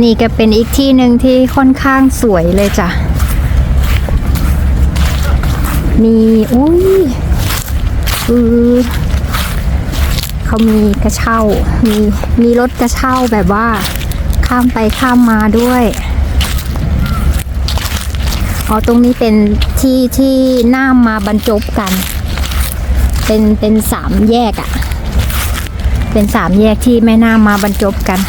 นี่ก็เป็นอีกที่หนึ่งที่ค่อนข้างสวยเลยจ้ะ มีอุ้ยอือเขามีกระเช่ามีมีรถกระเช่าแบบว่าข้ามไปข้ามมาด้วยอ๋อตรงนี้เป็นที่ที่น้ามมาบรรจบกัน เป็นเป็นสามแยกอะ่ะ เป็นสามแยกที่แม่น้ามาบรรจบกัน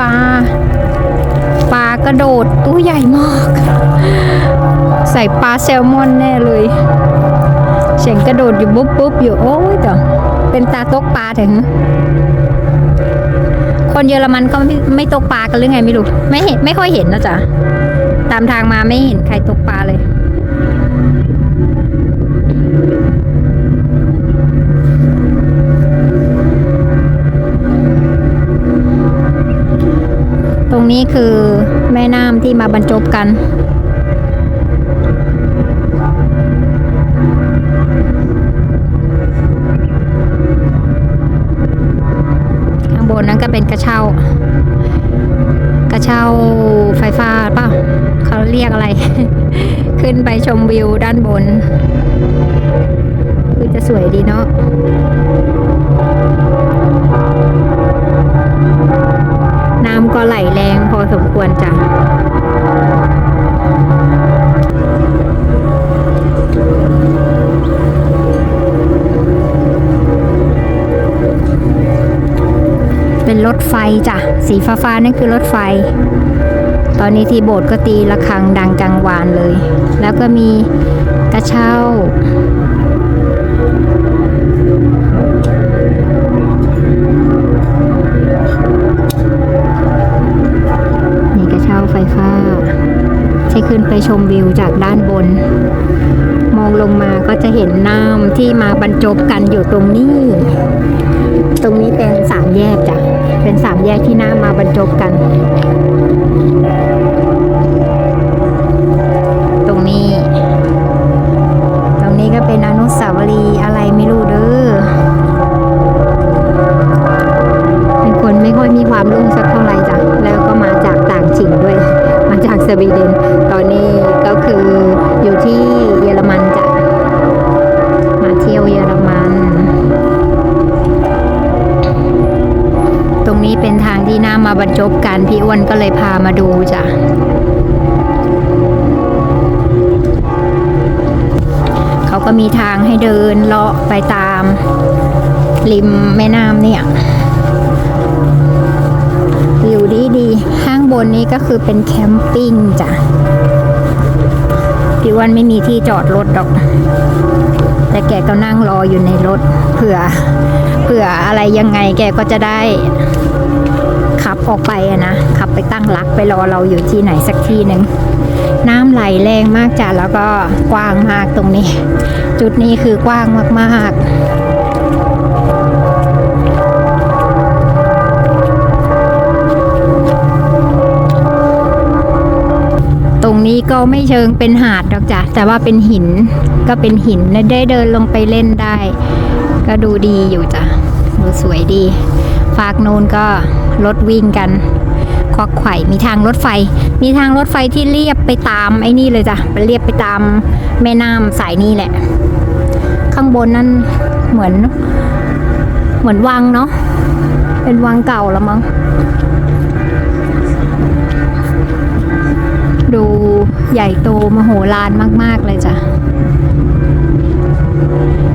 ปลาปลากระโดดตัวใหญ่มาก ใส่ปลาแซลมอนแน่เลย เสียงกระโดดอยู่ปุ๊บปุ๊บอยู่โอ้ยเดี๋ยวเป็นตาตกปลาถึงคนเยอรมันก็ไม่ไม่ตกปลากันหรือไงไม่รู้ไม่เห็นไม่ค่อยเห็นนะจ๊ะตามทางมาไม่เห็นใครตกปลาเลย นี้คือแม่น้ำที่มาบรรจบกัน ข้างบนนั้นก็เป็นกระเช้ากระเช้าไฟฟ้าเปล่าเขาเรียกอะไร ขึ้นไปชมวิวด้านบน คือจะสวยดีเนาะ ก็ไหลแรงพอสมควรจ้ะเป็นรถไฟจ้ะ สีฟ้าฟ้าๆนั่นคือรถไฟ ตอนนี้ที่โบสถ์ก็ตีระฆังดังกังวานเลย แล้วก็มีกระเช้า ใช้ขึ้นไปชมวิวจากด้านบน มองลงมาก็จะเห็นน้ำที่มาบรรจบกันอยู่ตรงนี้ ตรงนี้เป็นสามแยกจ้ะ เป็นสามแยกที่น้ำมาบรรจบกัน ตรงนี้ ตรงนี้ก็เป็นอนุสาวรีย์อะไรไม่รู้เด้อเป็นคนไม่ค่อยมีความรุ่งสักเท่าไหร่จ้ะ แล้วก็มาจากต่างถิ่นด้วย มาจากสวีเดน คืออยู่ที่เยอรมันจ้ะมาเที่ยวเยอรมัน ตรงนี้เป็นทางที่น้ามาบรรจบกันพี่อ้วนก็เลยพามาดูจ้ะเขาก็มีทางให้เดินเลาะไปตาม ริมแม่น้ำเนี่ยวิวดีดี ข้างบนนี้ก็คือเป็นแคมปิ้งจ้ะ พี่อ้วันไม่มีที่จอดรถดอก แต่แกก็นั่งรออยู่ในรถเผื่อเผื่ออะไรยังไงแกก็จะได้ ขับออกไปอะนะขับไปตั้งรักไปรอเราอยู่ที่ไหนสักที่หนึ่งน้ำไหลแรงมากจ้ะแล้วก็กว้างมากตรงนี้ จุดนี้คือกว้างมากๆ ไม่เชิงเป็นหาดหรอกจ้ะแต่ว่าเป็นหินก็เป็นหินและได้เดินลงไปเล่นได้ ก็ดูดีอยู่จ้ะดูสวยดี ฝากโนนก็รถวิ่งกันควักไข่มีทางรถไฟ มีทางรถไฟที่เรียบไปตามไอ้นี่เลยจ้ะไปเรียบไปตามแม่น้ำสายนี้แหละ ข้างบนนั่นเหมือน เหมือนวังเนาะเป็นวังเก่าล้วมั้ง ใหญ่โตมโหฬารมาก ๆ เลยจ้ะ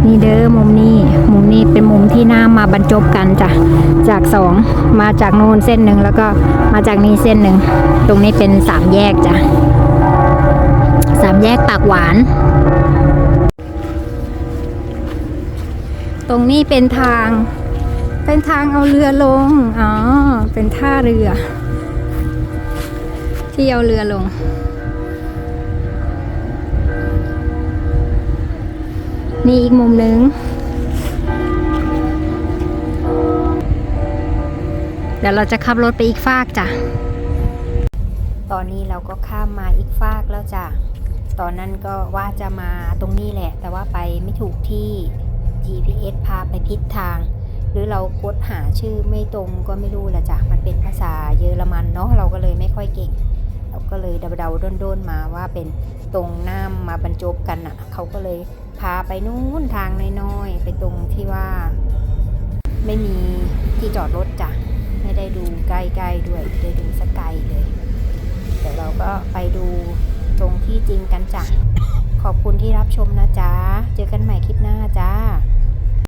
นี่เด้อมุมนี้ มุมนี้เป็นมุมที่น้ำมาบรรจบกันจ้ะ จากสองมาจากโน้นเส้นหนึ่งแล้วก็มาจากนี้เส้นหนึ่ง ตรงนี้เป็นสามแยกจ้ะสามแยกปากหวาน ตรงนี้เป็นทาง เป็นทางเอาเรือลง อ๋อ เป็นท่าเรือ ที่เอาเรือลง นี่อีกมุมหนึ่งเดี๋ยวเราจะขับรถไปอีกฟากจ้ะ ตอนนี้เราก็ข้ามมาอีกฟากแล้วจ้ะ ตอนนั้นก็ว่าจะมาตรงนี้แหละ แต่ว่าไปไม่ถูกที่ GPS พาไปผิดทาง หรือเรากดหาชื่อไม่ตรงก็ไม่รู้ละจ้ะ มันเป็นภาษาเยอรมันเนาะ เราก็เลยไม่ค่อยเก่งเราก็เลยเดาๆด้นๆมาว่าเป็นตรงน้ำมาบรรจบกันอะ เขาก็เลยาไปนู่นทางน้อยๆ ไปตรงที่ว่า ไม่มีที่จอดรถจ้ะ ไม่ได้ดูใกล้ๆด้วยได้ดูสกไกลเลยเดี๋ยวเราก็ไปดูตรงที่จริงกันจ้ะ ขอบคุณที่รับชมนะจ๊ะ เจอกันใหม่คลิปหน้าจ้า